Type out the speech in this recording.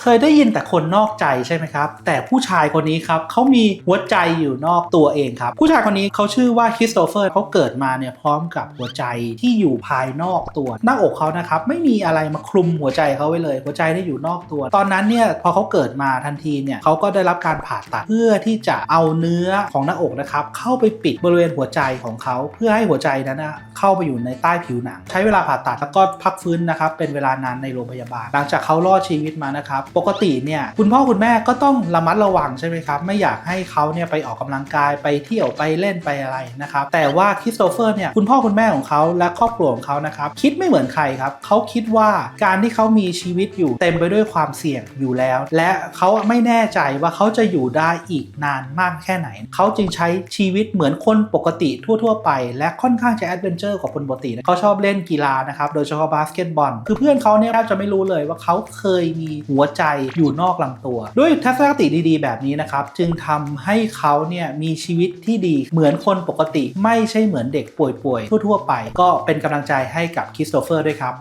เคยได้ยินแต่คนนอกใจใช่ไหมครับ แต่ผู้ชายคนนี้ครับเขามีหัวใจอยู่นอกตัวเองครับ ผู้ชายคนนี้เขาชื่อว่าคริสโตเฟอร์เขาเกิดมาเนี่ยพร้อมกับหัวใจที่อยู่ภายนอกตัว หน้าอกเขานะครับไม่มีอะไรมาคลุมหัวใจเขาไว้เลย หัวใจได้อยู่นอกตัว ตอนนั้นเนี่ยพอเขาเกิดมาทันทีเนี่ยเขาก็ได้รับการผ่าตัดเพื่อที่จะเอาเนื้อของหน้าอกนะครับเข้าไปปิดบริเวณหัวใจของเขาเพื่อให้หัวใจนั้นนะเข้าไปอยู่ในใต้ผิวหนัง ใช้เวลาผ่าตัดแล้วก็พักฟื้นนะครับเป็นเวลานานในโรงพยาบาล หลังจากเขารอดชีวิตมานะครับปกติเนี่ยคุณพ่อคุณแม่ก็ต้องระมัดระวังใช่ไหมครับ ไม่อยากให้เขาเนี่ยไปออกกำลังกายไปเที่ยวไปเล่นไปอะไรนะครับ แต่ว่าคริสโตเฟอร์เนี่ยคุณพ่อคุณแม่ของเขาและครอบครัวของเขานะครับ คิดไม่เหมือนใครครับเขาคิดว่าการที่เขามีชีวิตอยู่เต็มไปด้วยความเสี่ยงอยู่แล้ว และเขาไม่แน่ใจว่าเขาจะอยู่ได้อีกนานมากแค่ไหน เขาจึงใช้ชีวิตเหมือนคนปกติทั่ว ๆ ไป และค่อนข้างจะแอดเวนเจอร์กว่าคนปกตินะเขาชอบเล่นกีฬานะครับโดยเฉพาะบาสเกตบอลคือเพื่อนเขาเนี่ยแทบจะไม่รู้เลยว่าเขาเคยมีหัวใจอยู่นอกลำตัว ด้วยทัศนคติดีๆ แบบนี้นะครับ จึงทำให้เขาเนี่ยมีชีวิตที่ดีเหมือนคนปกติ ไม่ใช่เหมือนเด็กป่วยๆทั่ว ๆ ไป ก็เป็นกำลังใจให้กับคริสโตเฟอร์ด้วยครับ